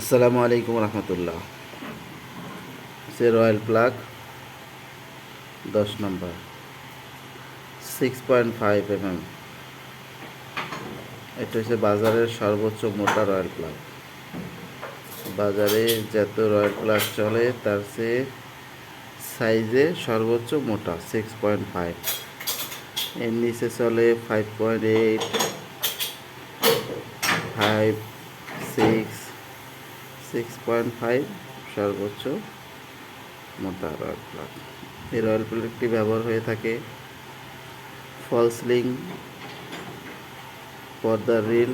আসসালামু আলাইকুম রহমতুল্লাহ। সে royal plug, দশ নম্বর six point five M M এটা হচ্ছে বাজারের সর্বোচ্চ মোটা রয়্যাল প্লাগ। বাজারে যত রয়্যাল প্লাগ চলে, তার চেয়ে সাইজে সর্বোচ্চ মোটা সিক্স পয়েন্ট ফাইভ এর নিচে চলে five point eight five six six point five সর্বোচ্চ মোটা রয়্যাল প্লাগ এই রয়্যাল প্লাগটি ব্যবহার হয়ে থাকে ফলসলিং পর্দার রিল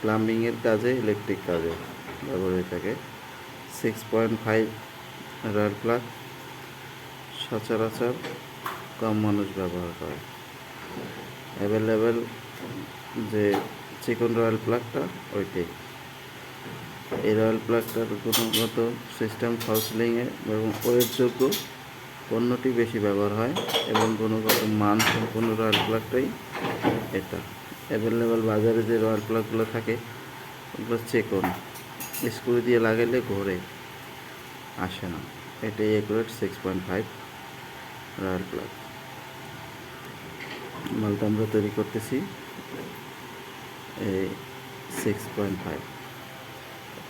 প্লাম্বিংয়ের কাজে ইলেকট্রিক কাজে ব্যবহার হয়ে থাকে। Six point five royal plug সচরাচর কম মানুষ ব্যবহার করে। অ্যাভেলেবেল যে চিকন রয়্যাল প্লাগটা ওইটাই। এই রয়্যাল প্লাগটার গুণগত সিস্টেম ফলসিলিংয়ে এবং প্রয়োগযোগ্য পণ্যটি বেশি ব্যবহার হয় এবং গুণগত মান সম্পূর্ণ রয়্যাল প্লাগটাই এটা। অ্যাভেলেবেল বাজারে যে রয়্যাল প্লাগগুলো থাকে, ওগুলো চেক চেকন স্ক্রু দিয়ে লাগাইলে ঘোরে, আসে না। এটাই accurate six point five royal plug মালটা আমরা তৈরি করতেছি, এই সিক্স পয়েন্ট ফাইভ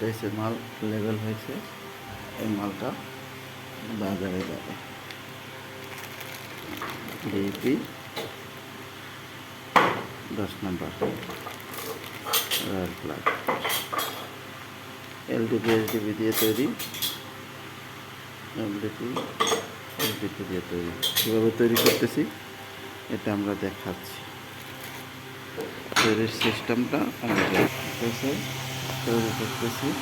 হচ্ছে মাল লেভেল হয়েছে, এই মালটা বাজারে যাবে। ডিপি দশ নম্বর রয়্যাল প্লাগ এলডিপি এসডিপি দিয়ে তৈরি। এলডিপি এসডিপি দিয়ে তৈরি। কীভাবে তৈরি করতেছি? এটা আমরা দেখাচ্ছি। তৈরির সিস্টেমটা আমরা তৈরি করতেছি।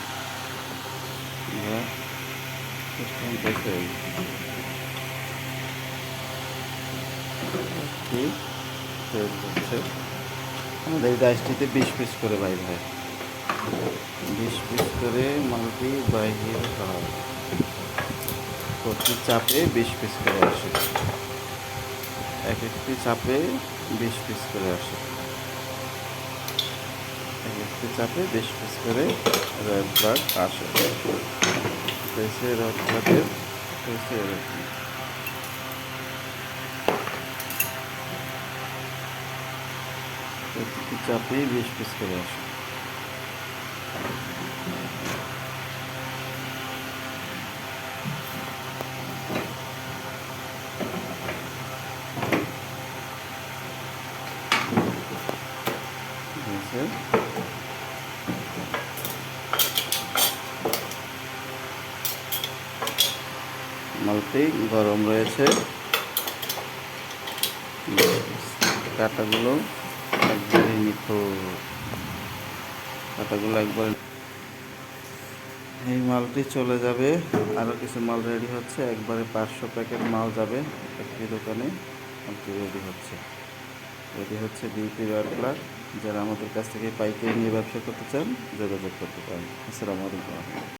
হচ্ছে। আমাদের এই ডাইসটিতে বিশ পিস করে বাইর হয় বিশ পিস করে মালটি বাইরে হয়। প্রতি চাপে বিশ পিস করে আসে। এক একটি চাপে বিশ পিস করে আসে। একটি চাপে বিশ পিস করে রয়্যাল প্লাগ আসে। হয়েছে রয়্যাল প্লাগের হয়েছে এরকম। প্রতিটি চাপে বিশ পিস করে আসে। হয়েছে মালটি গরম রয়েছে। কাটাগুলো একবারে নিখুঁত। কাটাগুলো একবারে এই মালটি চলে যাবে। আরও কিছু মাল রেডি হচ্ছে। একবারে পাঁচশো প্যাকেট মাল যাবে একটি দোকানে। মালটি রেডি হচ্ছে। রেডি হচ্ছে বিউটি রয়্যাল যারা আমাদের কাছ থেকে পাইকারি নিয়ে ব্যবসা করতে চান, যোগাযোগ করতে পারেন। আসসালামু আলাইকুম।